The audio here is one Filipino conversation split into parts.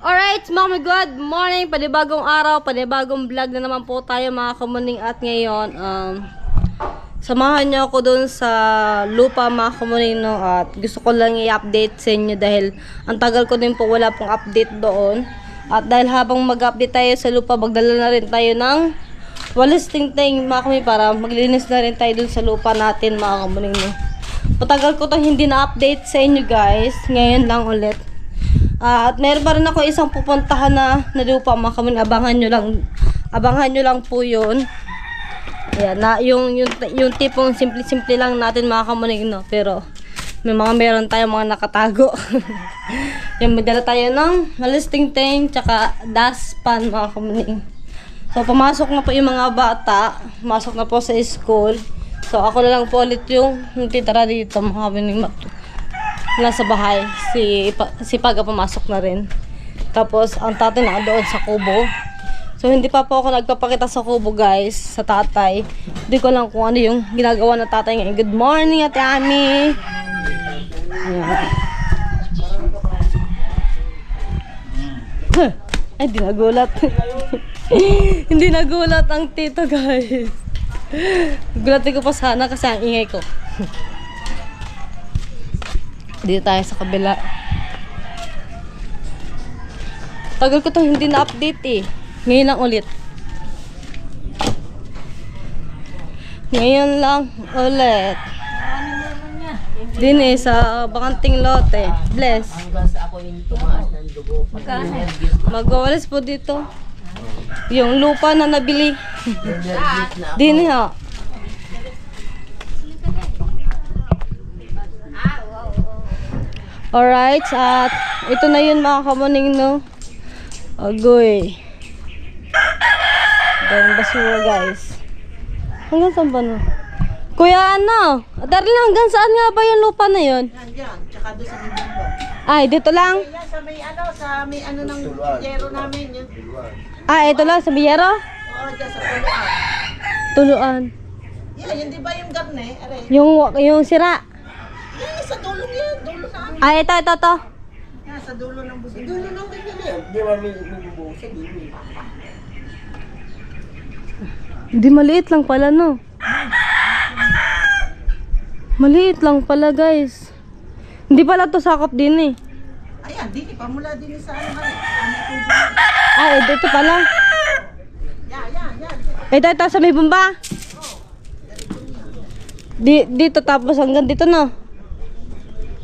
Alright, mga good morning, panibagong araw, panibagong vlog na naman po tayo mga kamuning at ngayon, um, samahan niyo ako dun sa lupa mga kamuning no, at gusto ko lang i-update sa inyo dahil ang tagal ko din po wala pong update doon. At dahil habang mag-update tayo sa lupa, magdala na rin tayo ng walis ting-ting mga kamuning para maglinis na rin tayo dun sa lupa natin mga kamuning no. Matagal ko to hindi na-update sa inyo guys, ngayon lang ulit. Ah, at meron pa rin ako isang pupuntahan na, na lupa mga kamun. Abangan nyo lang. Abangan nyo lang po yun. Ayan, na, yung, yung, yung tipong simple-simple lang natin mga kamunig, no? Pero, may mga meron tayong mga nakatago. yung magdala tayo ng malisting ting, tsaka daspan mga kamunig. So, pumasok na po yung mga bata. Pumasok na po sa school. So, ako na lang po ulit yung, yung titira dito mga kamunig nasa bahay. Si, si Paga pumasok na rin. Tapos, ang tatay na doon sa kubo. So, hindi pa po ako nagpapakita sa kubo, guys, sa tatay. Hindi ko lang kung ano yung ginagawa ng tatay ngayon. Good morning, Ate Ami! Ayan. Ay, hindi nagulat. hindi nagulat ang tito, guys. Gulatin ko pa sana kasi ang ingay ko. Dito tayo sa kabila. Tagal ko to hindi na-update eh. Ngayon lang ulit. Ngayon lang ulit. Din eh, sa bakanting lote. Bless. Magwawalis po dito. Yung lupa na nabili. Din ha. Alright, at ito na yun mga kamuning no. Agoy. Then basura guys. Hanggang saan ba no? Kuya ano? Darling, hanggang saan nga ba yung lupa na yun? Yan. Tsaka doon sa Mindumba. Ay, dito lang. Yan, sa may ano, sa may ano ng yero namin. Yun. Ah, ito lang sa Biyero? Oo, dyan sa Puluan. Tuluan. Yan, yun di ba yung garne? Are. Yung, yung sira. Yan, sa dulo yan. Dulo na ano. Ah, ito, ito, ito. Yan, sa dulo ng busi. Dulo ng ganyan yan. Di ba may bubusa? Di ba? Hindi maliit lang pala, no? Maliit lang pala, guys. Hindi pala to sakop din eh. Ayan, di pa mula din sa ano kami. Ah, eh, dito pala. Yan, yan, yan. Ito, ito, sa may bumba. Di, dito tapos hanggang dito, no?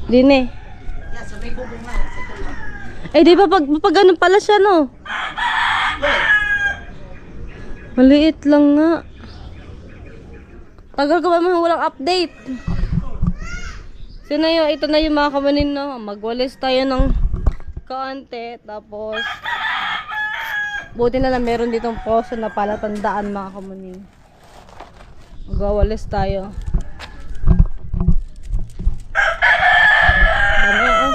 Din eh. Yan, sa may bubong na. Eh, di ba pag, pag ganun pala siya, no? Maliit lang nga. Tagal ko ba mga walang update? So na yun, ito na yung mga kamanin, no? Magwalis tayo ng kaante, tapos buti na lang meron ditong poso na palatandaan mga kamanin. Magwawalis tayo. Dami, oh.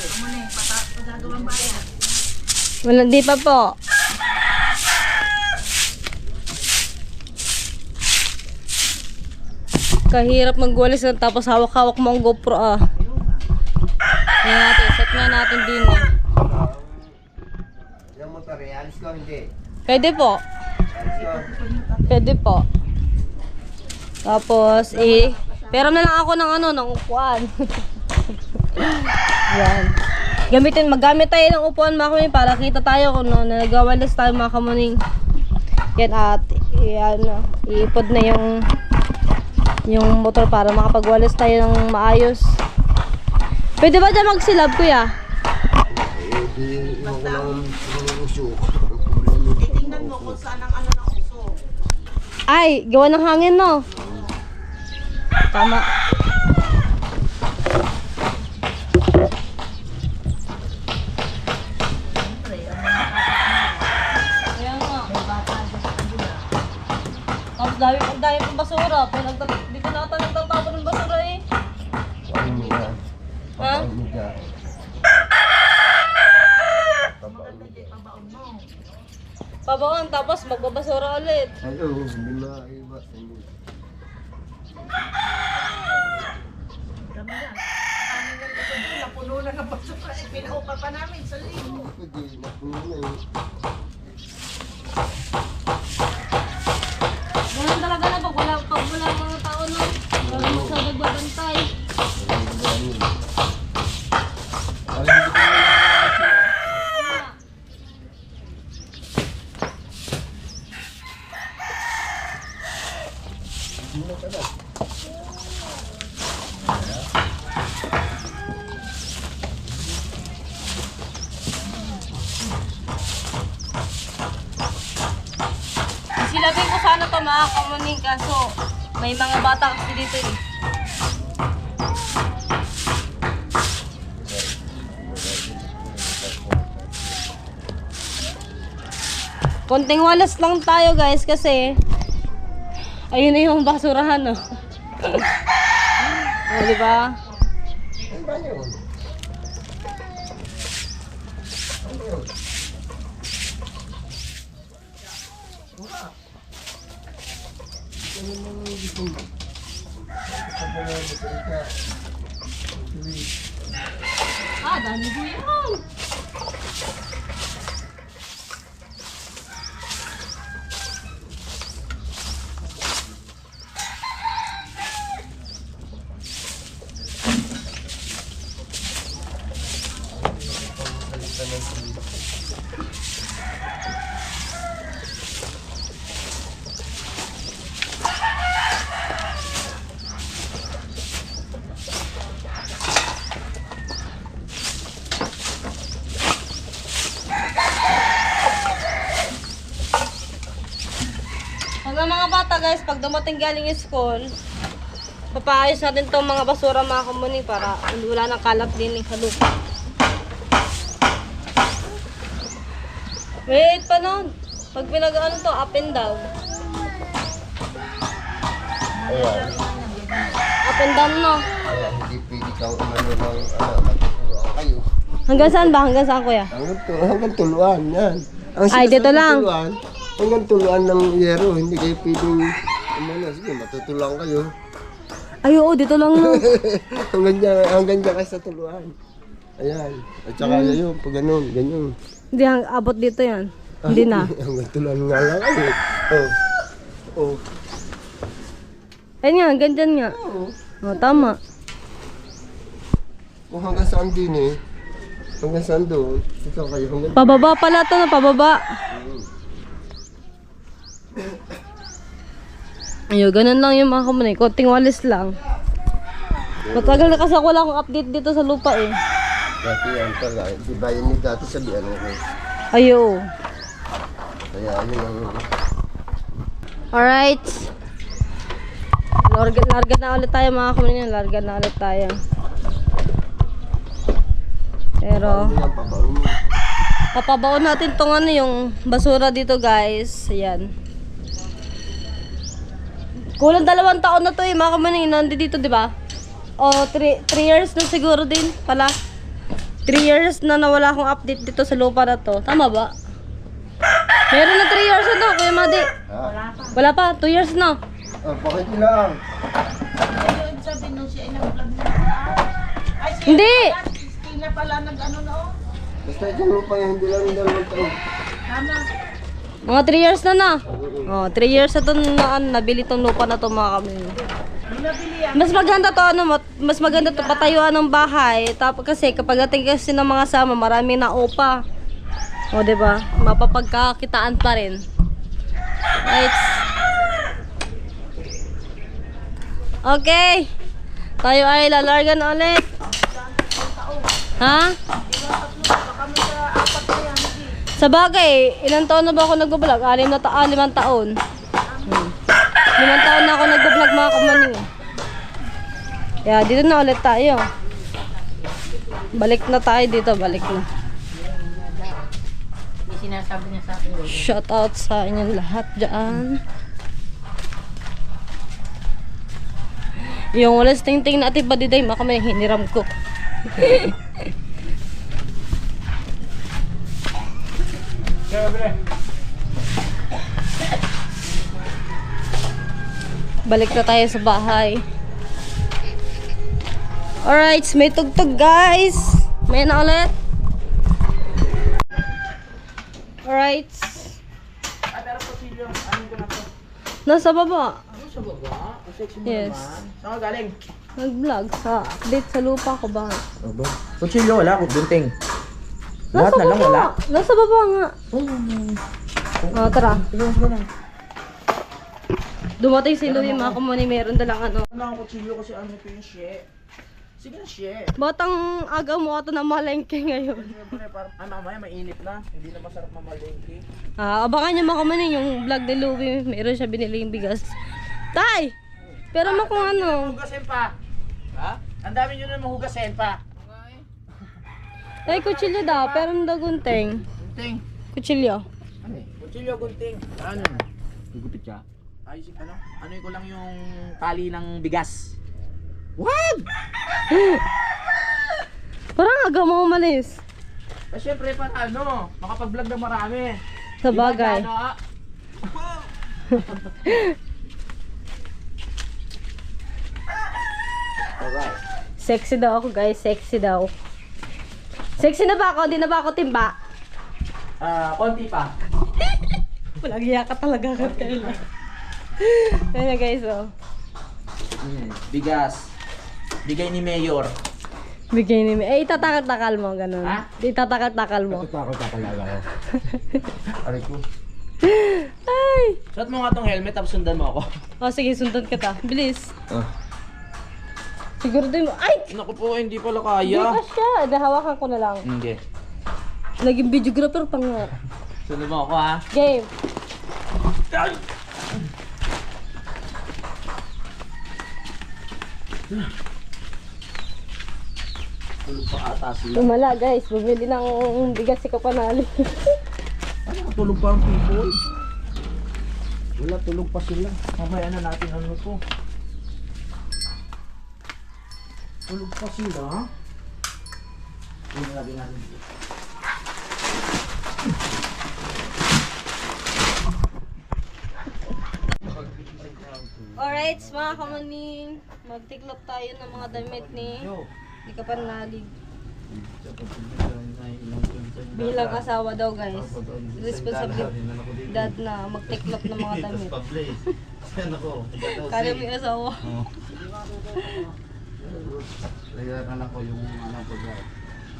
Ano na yung pata, pagagawang bayan. Wala, di pa po. Kahirap magwalis na tapos hawak-hawak mo ang GoPro ah. Yan natin, set nga natin din eh. Yung motor, alis ko hindi. Pwede po. Pwede po. Tapos, eh, pero na lang ako ng ano, ng upuan. Yan. Gamitin, magamit tayo ng upuan mga kamuning para kita tayo kung no, nagawalis tayo mga kamuning. Yan at, yan, iipod na yung yung motor para makapagwalis tayo ng maayos. Pwede ba dyan magsilab, kuya? Di mo ko lang uso. Titingnan mo kung saan ang ano ng uso. Ay, gawa ng hangin, no? Tama. Ulit. Silabing ko sana to mga kamuning kaso may mga bata kasi dito eh. Konting walas lang tayo guys kasi ayun na yung basurahan no. oh, di ba? Ano ba yun? Ano yun? Wala. Ano naman yung gusto mo? Sabi na, magsalita ka. Actually, Ah, dami ko yan. Salita ng. Hanggang mga bata guys, pag dumating galing yung school, papaayos natin tong mga basura mga kamuni para wala nang kalat din sa lupa. Wait pa nun. Pag pinag-ano to, up and down. Ayan. Up and down no. Kaya hindi pwede kang umano ng ano, matutulungan kayo. Hanggang saan ba? Hanggang saan kuya? Hanggang, tu hanggang tuluan, yan. Ang Ay, dito lang. Tuluan, hanggang tuluan ng yero, hindi kayo pwedeng umano. Sige, matutulungan kayo. Ay oo, dito lang no. hanggang dyan, hanggang dyan kayo sa tuluan. Ayan. At saka Hmm. yun, pag ganun, ganyan. Hindi, abot dito yan. Hindi na. hanggang tuluan nga lang kayo. Oh. Oh. Ayun nga, ganyan nga. Oh. Oh, tama. Kung hanggang saan din eh. Hanggang saan doon. Ikaw kayo hanggang Pababa pala to na, pababa. Ayun, ganun lang yung mga kamunay. Konting walis lang. Matagal na kasi ako wala akong update dito sa lupa eh. Dati yan pala. Di ba yun yung dati sabihan ko. Ayo. Kaya yun ang... Alright. Larga, larga na ulit tayo mga kamunay. Larga na ulit tayo. Pero, Ano papabaon natin tong ano yung basura dito guys. Ayan. Kulang dalawang taon na to eh, mga kamunay. Nandito dito, di ba? O, 3 years na siguro din pala. 3 years na nawala akong update dito sa lupa na to. Tama ba? Meron na 3 years na to, Kuya Madi. Ha? Wala pa, 2 years na. Ah, bakit lang? Yung sabi nung siya ay nag-vlog na? Ay, siya Hindi! pala, si pala nag-ano na oh. Basta itong lupa yan, hindi lang dalawang taon. Tama. Mga 3 years na na. Oh, 3 years na to na nabili tong lupa na to mga kami. Mas maganda to ano, mas maganda to patayuan ng bahay. Tapos kasi kapag dating kasi ng mga sama, marami na upa. O, di ba? Mapapagkakitaan pa rin. Right. Okay. Tayo ay lalargan ulit. Ha? Sa bagay, ilang taon na ba ako nag-vlog? Alim na ta ah, limang taon. Limang taon na ako nag-vlog mga kamaning. Kaya dito na ulit tayo. Balik na tayo dito, balik na. May sinasabi niya sa akin. Shout out sa inyong lahat dyan. Yung walas ting-ting natin pa diday, maka may hiniram ko. Balik na tayo sa bahay. Alright, may tugtog guys. May na ulit. Alright. Ah? Nasa baba. Ano sa baba? Yes. Saan ka galing? Nag-vlog sa update sa lupa ko ba? Aba. Kutsilyo, wala. Gunting. Lahat Nasa na lang wala. Nasa baba nga. Oh, tara. Tignan mo lang. Dumating si Louie, mga kumuni, meron dalang ano. Ano ang kutsilyo kasi ano ko yung shit. Sige na shit. Batang agaw mo ato na malengke ngayon. Siyempre, parang, ah, mamaya mainit na. Hindi na masarap mamalengke. Ah, abangan niyo mga kumuni yung vlog ni Louie. Meron siya binili yung bigas. Tay! Pero mo kung ano. Hugasin pa. Ha? Ang dami nyo na mahugasin pa. Ay, kutsilyo daw, pero hindi gunting. Gunting. Kutsilyo. Ano eh? Kutsilyo, gunting. Ano? Gugupit ka? Ayos, ano? Ano ko lang yung tali ng bigas. What? Parang agaw mo umalis. Eh, syempre, pa ano, makapag-vlog na marami. Sa bagay. Ano, ah? Alright. Sexy daw ako guys, sexy daw. Sexy na ba ako? Di na ba ako timba? Ah, konti pa. Walang hiya ka talaga ka Ayun na guys, oh. Mm, bigas. Bigay ni Mayor. Bigay ni Eh, itatakal-takal mo, ganun. Ha? Itatakal-takal mo. ako kakalaga ko. Aray ko. Ay! Suot mo nga tong helmet tapos sundan mo ako. Oh, sige, sundan kita. Bilis. Ah. Siguro din mo. Ay! Naku po, hindi pala Hindi kaya. ka siya. Dahawakan ko na lang. Hindi. Naging videographer pa nga. Sundan mo ako ha. Game. Tulog pa ata sila. Tumala guys. Bumili ng bigas si Kapanali. Ano tulog pa ang people? Wala, tulog pa sila. Mamaya na natin ano to. Tulog pa sila, ha? Hindi lagyan natin dito. Alright, mga kamaning. Magtiklop tayo ng mga damit ni ni Kapanali. Bilang asawa daw guys. Responsibilidad na magtiklop ng mga damit. Mo yung asawa. Kaya na lang ko yung ano ko dyan.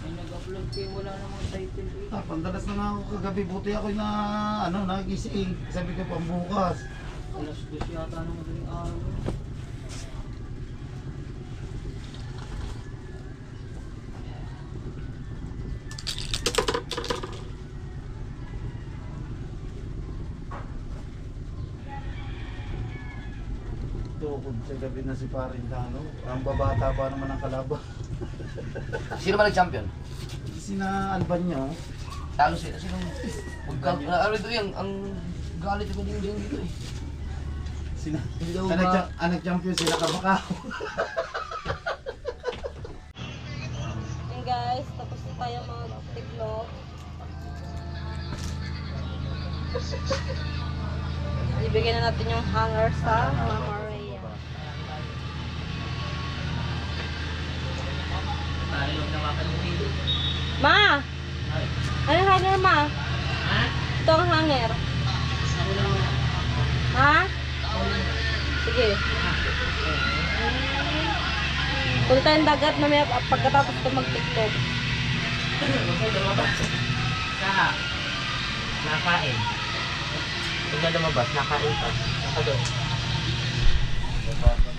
May nag-upload kayo, wala namang title eh. Ah, pandalas na ako kagabi. Buti ako na ano, nagising. Sabi ko pambukas. Alas dos yata ng madaling araw. Tukod sa gabi na si Parin Dano. Ang babata pa naman ang kalaban. Sino ba nag-champion? Sina Alban niya. oh. Talo sila. Sino? Magka... Ano ito yung... Ang galit ko din din dito eh. Sina Hindi daw ang ba... nagcha- ang nag-champion sila kabakaw. Yan guys, tapos na tayo magtiklop. Ibigay na natin yung hanger sa Mama Rhea. Ma! Ano hanger ma? Ito ang hanger. Ha? Sige. Punta tayong dagat na may pagkatapos ko mag-tiktok. Sa nakain. Pag lumabas, nakain pa. Nakadon.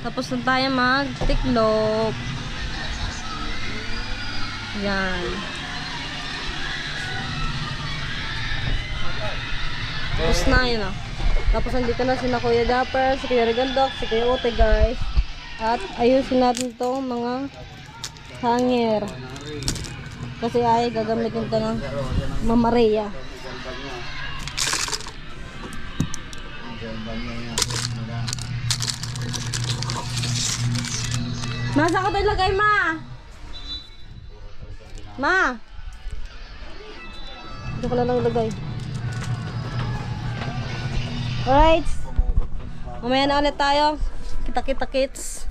Tapos na tayo mag-tiklop. Yan. Tapos na yun ah. Tapos nandito na si na Kuya Dapper, si Kuya Regandok, si Kuya Ote guys. At ayusin natin tong mga hanger. Kasi ay gagamitin to ng Mama Rhea. Masa ko tayo lagay, ma? Ma? Dito ko na lang lagay. Alright. Mamaya na ulit tayo. Kita-kita kits.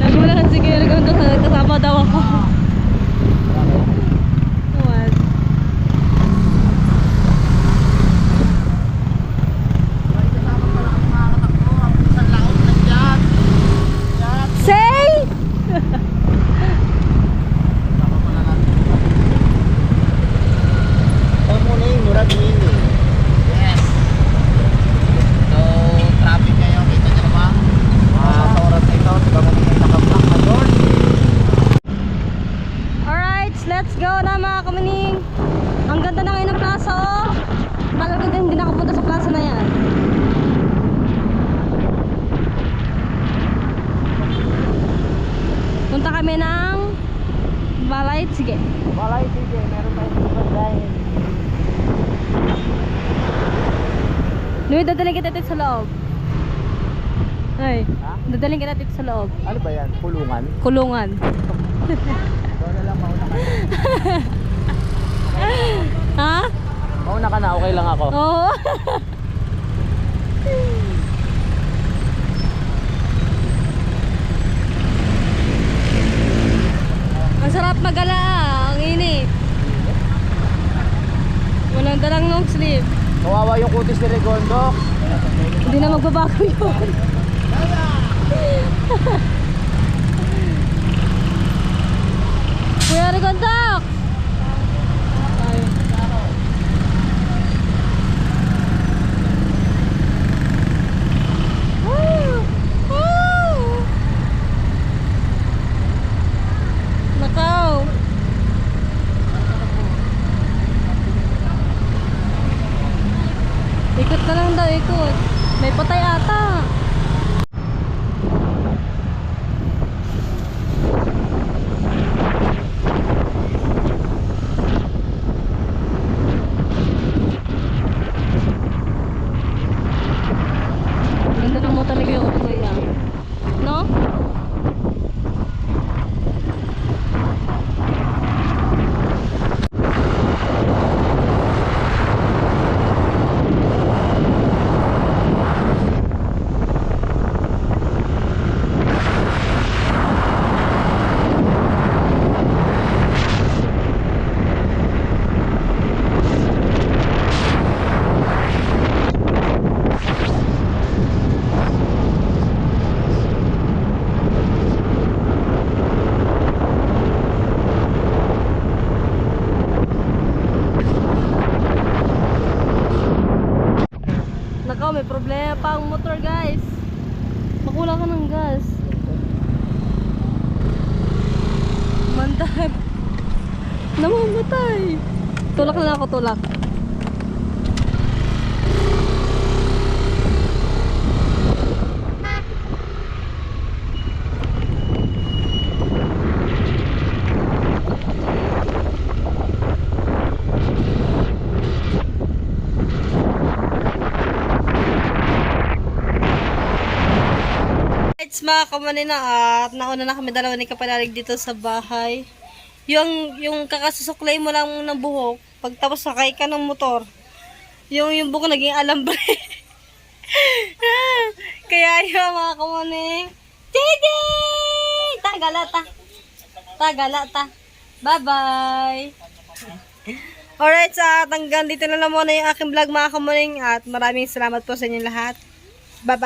Nagulat si Kuya Rigondo sa kasama daw ako. What? Say! Ito muna yung Murad Mini. Yes. So, traffic ngayon. Kita nyo ba? Ah, sa oras na ito, diba mo may naka-block na doon? Alright, let's go na mga kamaning. Ang ganda na ngayon ng plaza oh. Tagal ko din hindi nakapunta sa plaza na yan. Punta kami ng Balay, sige. Balay, sige. Meron tayong ibang dahil. Louie, dadaling kita dito sa loob. Ay, Ha? dadaling kita dito sa loob. Ano ba yan? Pulungan? Kulungan. Ikaw na lang, mauna ka na. ha? Mauna ka na, okay lang ako. Oo. Ang sarap magala ah. Ang init. Walang dalang long sleeve. Kawawa yung kutis ni Regondo. Hindi na magbabago yun. Kuya Rigondak! Ay. Woo! Woo! Nakaw! Ikot ka lang daw, ikot. May patay ata. Ganda lang mo talaga yung upoy lang. No? Nakaw, may problema pa ang motor guys. Makulang ka ng gas. Mandag. Namamatay. Tulak na ako, tulak. It's mga kamanin na at nauna na kami dalawa ni Kapalarig dito sa bahay. Yung, yung kakasusuklay mo lang ng buhok, pagtapos sakay ka ng motor, yung, yung buhok naging alambre. Kaya yun mga kamanin. Didi! Tagalata. Tagalata. Bye-bye. Alright, sa hanggang dito na lang muna yung aking vlog mga kamaning at maraming salamat po sa inyong lahat.